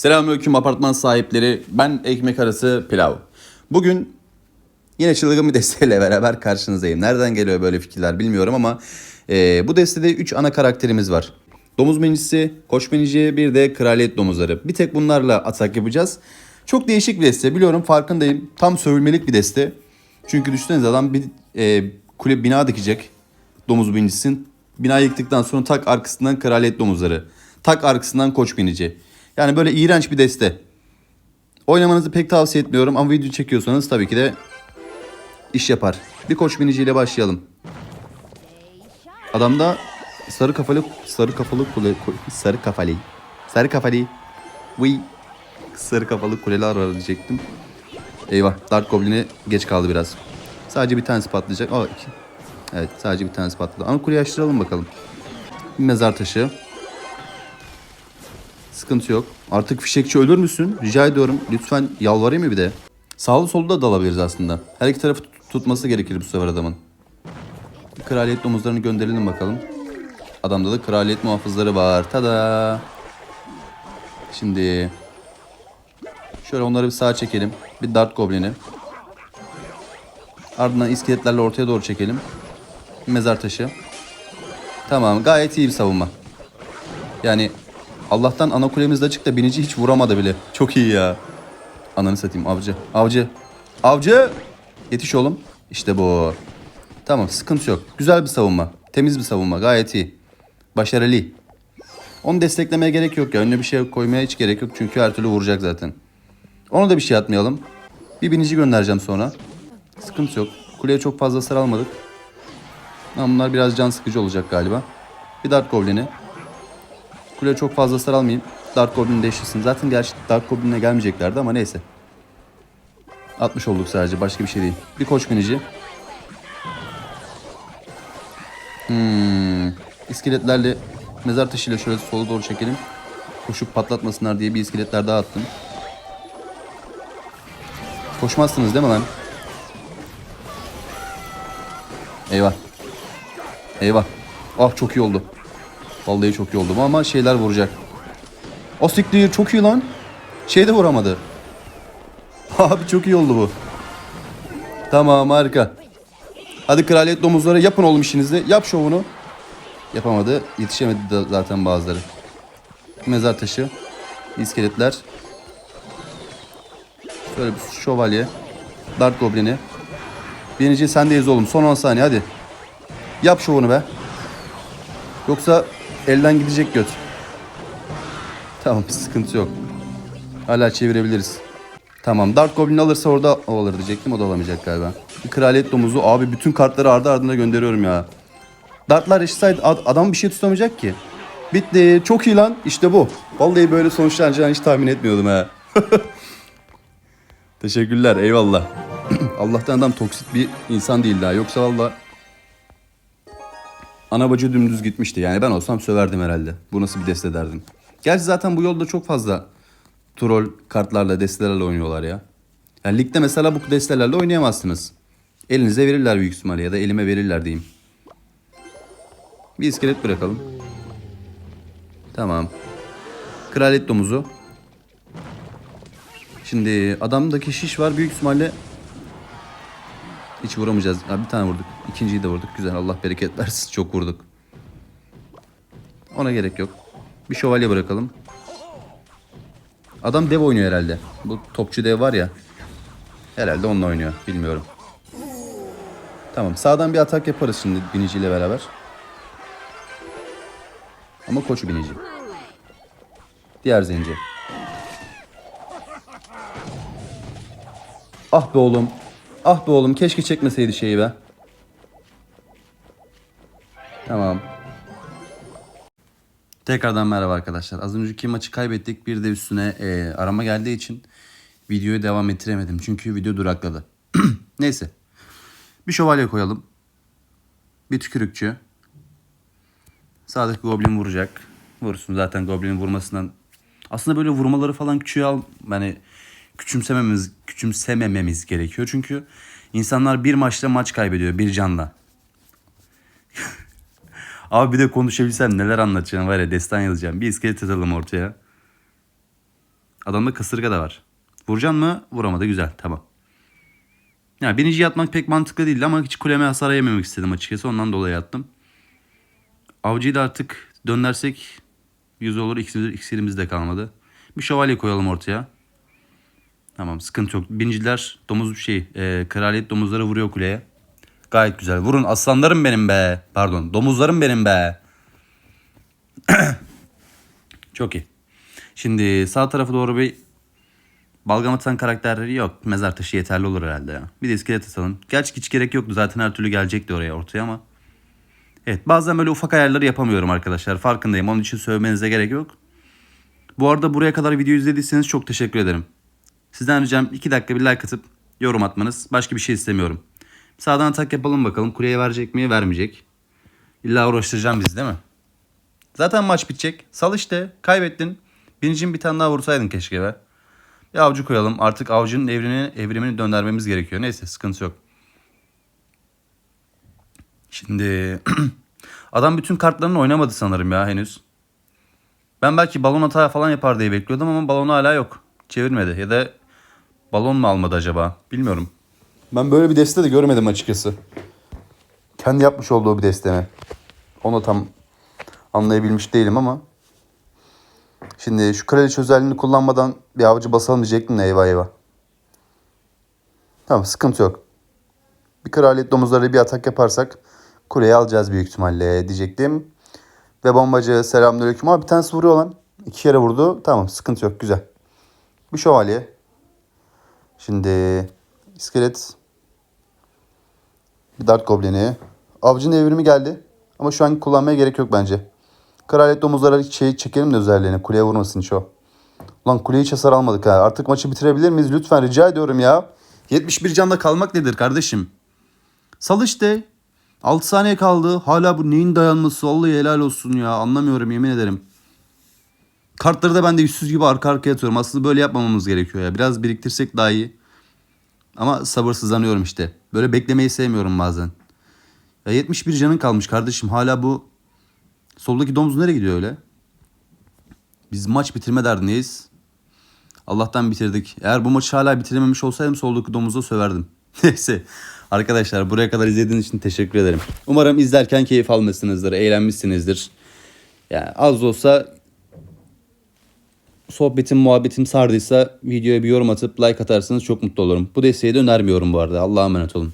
Selamünaleyküm apartman sahipleri. Ben ekmek arası pilav. Bugün yine çılgın bir desteğiyle beraber karşınızdayım. Nereden geliyor böyle fikirler bilmiyorum ama e, bu destede 3 ana karakterimiz var. Domuz minicisi, koç minici, bir de kraliyet domuzları. Bir tek bunlarla atak yapacağız. Çok değişik bir deste biliyorum farkındayım. Tam sövülmelik bir deste. Çünkü düşünsenize adam bir e, kule bina dikecek. Domuz minicisin. Bina yıktıktan sonra tak arkasından kraliyet domuzları. Tak arkasından koç binici. Yani böyle iğrenç bir deste. Oynamanızı pek tavsiye etmiyorum ama video çekiyorsanız tabii ki de iş yapar. Bir koç biniciyle başlayalım. Adamda sarı kafalı sarı kafalı kule ku- sarı kafalı sarı kafalı Vıy. sarı kafalı kuleler var diyecektim. Eyvah Dark Goblin'e geç kaldı biraz. Sadece bir tanesi patlayacak. Aa, iki. Evet sadece bir tanesi patladı. Ama kuleyi açtıralım bakalım. Bir mezar taşı. Sıkıntı yok. Artık fişekçi ölür müsün? Rica ediyorum. Lütfen yalvarayım mı bir de? Sağlı sollu da dalabiliriz aslında. Her iki tarafı tut- tutması gerekir bu sefer adamın. Kraliyet domuzlarını gönderelim bakalım. Adamda da kraliyet muhafızları var. Tada! Şimdi şöyle onları bir sağa çekelim. Bir dart goblini. Ardından iskeletlerle ortaya doğru çekelim. Mezar taşı. Tamam gayet iyi bir savunma. Yani Allah'tan ana kulemiz de açık da binici hiç vuramadı bile. Çok iyi ya. Ananı satayım avcı. Avcı. Avcı. Yetiş oğlum. İşte bu. Tamam sıkıntı yok. Güzel bir savunma. Temiz bir savunma. Gayet iyi. Başarılı. Onu desteklemeye gerek yok ya. Önüne bir şey koymaya hiç gerek yok. Çünkü her türlü vuracak zaten. Ona da bir şey atmayalım. Bir binici göndereceğim sonra. Sıkıntı yok. Kuleye çok fazla hasar almadık. Ama bunlar biraz can sıkıcı olacak galiba. Bir Dart Goblin'i. Kuleye çok fazla hasar almayayım. Dark Goblin'i değiştirsin. Zaten gerçi Dark Goblin'e gelmeyeceklerdi ama neyse. 60 olduk sadece. Başka bir şey değil. Bir koç binici. Hmm. İskeletlerle mezar taşıyla şöyle sola doğru çekelim. Koşup patlatmasınlar diye bir iskeletler daha attım. Koşmazsınız değil mi lan? Eyvah. Eyvah. Ah çok iyi oldu. Vallahi çok iyi oldu bu ama şeyler vuracak. O siktir çok iyi lan. Şey de vuramadı. Abi çok iyi oldu bu. Tamam harika. Hadi kraliyet domuzları yapın oğlum işinizi. Yap şovunu. Yapamadı. Yetişemedi de zaten bazıları. Mezar taşı. iskeletler. Şöyle bir şövalye. Dark Goblin'i. Birinci sendeyiz oğlum. Son 10 saniye hadi. Yap şovunu be. Yoksa elden gidecek göt. Tamam sıkıntı yok. Hala çevirebiliriz. Tamam Dark Goblin alırsa orada o alır diyecektim. O da alamayacak galiba. Bir kraliyet domuzu. Abi bütün kartları ardı ardına gönderiyorum ya. Dartlar eşitsaydı ad- adam bir şey tutamayacak ki. Bitti. Çok iyi lan. İşte bu. Vallahi böyle sonuçlanacağını hiç tahmin etmiyordum ha. Teşekkürler. Eyvallah. Allah'tan adam toksit bir insan değil daha. Yoksa valla ana bacı dümdüz gitmişti. Yani ben olsam söverdim herhalde. Bu nasıl bir deste derdim. Gerçi zaten bu yolda çok fazla troll kartlarla, destelerle oynuyorlar ya. Yani ligde mesela bu destelerle oynayamazsınız. Elinize verirler büyük ihtimalle ya da elime verirler diyeyim. Bir iskelet bırakalım. Tamam. Kraliyet domuzu. Şimdi adamdaki şiş var büyük ihtimalle hiç vuramayacağız. Ha, bir tane vurduk. İkinciyi de vurduk. Güzel Allah bereket versin. Çok vurduk. Ona gerek yok. Bir şövalye bırakalım. Adam dev oynuyor herhalde. Bu topçu dev var ya. Herhalde onunla oynuyor. Bilmiyorum. Tamam. Sağdan bir atak yaparız şimdi biniciyle beraber. Ama koçu binici. Diğer zenci. Ah be oğlum. Ah be oğlum keşke çekmeseydi şeyi be. Tamam. Tekrardan merhaba arkadaşlar. Az önceki maçı kaybettik. Bir de üstüne e, arama geldiği için videoyu devam ettiremedim. Çünkü video durakladı. Neyse. Bir şövalye koyalım. Bir tükürükçü. Sağdaki goblin vuracak. Vursun zaten goblinin vurmasından. Aslında böyle vurmaları falan küçüğe al. Yani küçümsememiz, küçümsemememiz gerekiyor. Çünkü insanlar bir maçta maç kaybediyor bir canla. Abi bir de konuşabilsem neler anlatacağım var ya destan yazacağım. Bir iskelet atalım ortaya. Adamda kasırga da var. Vuracaksın mı? Vuramadı. Güzel. Tamam. Ya birinci yatmak pek mantıklı değildi ama hiç kuleme hasar yememek istedim açıkçası. Ondan dolayı yattım. Avcıyı da artık dönersek 100 olur. İksir, iksirimiz de kalmadı. Bir şövalye koyalım ortaya. Tamam sıkıntı yok. Binciler domuz şey e, kraliyet domuzları vuruyor kuleye. Gayet güzel. Vurun aslanlarım benim be. Pardon domuzlarım benim be. Çok iyi. Şimdi sağ tarafa doğru bir balgam atan karakterleri yok. Mezar taşı yeterli olur herhalde ya. Bir de iskelet atalım. Gerçi hiç gerek yoktu. Zaten her türlü gelecekti oraya ortaya ama. Evet bazen böyle ufak ayarları yapamıyorum arkadaşlar. Farkındayım. Onun için sövmenize gerek yok. Bu arada buraya kadar video izlediyseniz çok teşekkür ederim. Sizden ricam 2 dakika bir like atıp yorum atmanız. Başka bir şey istemiyorum. Sağdan atak yapalım bakalım. Kuleye verecek mi vermeyecek. İlla uğraştıracağım bizi değil mi? Zaten maç bitecek. Sal işte. Kaybettin. Birincinin bir tane daha vursaydın keşke be. Bir avcı koyalım. Artık avcının evrini, evrimini döndürmemiz gerekiyor. Neyse sıkıntı yok. Şimdi adam bütün kartlarını oynamadı sanırım ya henüz. Ben belki balon hata falan yapar diye bekliyordum ama balonu hala yok. Çevirmedi ya da balon mu almadı acaba bilmiyorum. Ben böyle bir deste de görmedim açıkçası. Kendi yapmış olduğu bir deste mi? Onu tam anlayabilmiş değilim ama. Şimdi şu kraliçe özelliğini kullanmadan bir avcı basalım diyecektim de eyvah eyvah. Tamam sıkıntı yok. Bir kraliyet domuzları bir atak yaparsak kuleyi alacağız büyük ihtimalle diyecektim. Ve bombacı selamünaleyküm. Ama bir tanesi vuruyor lan. İki kere vurdu. Tamam sıkıntı yok güzel. Bir şövalye. Şimdi iskelet. Bir dart goblini. Avcının evrimi geldi. Ama şu an kullanmaya gerek yok bence. Kraliyet domuzlara şey çekelim de özelliğini. Kuleye vurmasın hiç o. Ulan kuleye hiç hasar almadık ha. Artık maçı bitirebilir miyiz? Lütfen rica ediyorum ya. 71 canla kalmak nedir kardeşim? Sal işte. 6 saniye kaldı. Hala bu neyin dayanması? Vallahi helal olsun ya. Anlamıyorum yemin ederim. Kartları da ben de yüzsüz gibi arka arkaya atıyorum. Aslında böyle yapmamamız gerekiyor ya. Biraz biriktirsek daha iyi. Ama sabırsızlanıyorum işte. Böyle beklemeyi sevmiyorum bazen. Ya 71 canın kalmış kardeşim. Hala bu soldaki domuz nereye gidiyor öyle? Biz maç bitirme derdindeyiz. Allah'tan bitirdik. Eğer bu maçı hala bitirememiş olsaydım soldaki domuza söverdim. Neyse. Arkadaşlar buraya kadar izlediğiniz için teşekkür ederim. Umarım izlerken keyif almışsınızdır, eğlenmişsinizdir. Yani az olsa sohbetim, muhabbetim sardıysa videoya bir yorum atıp like atarsanız çok mutlu olurum. Bu desteği de önermiyorum bu arada. Allah'a emanet olun.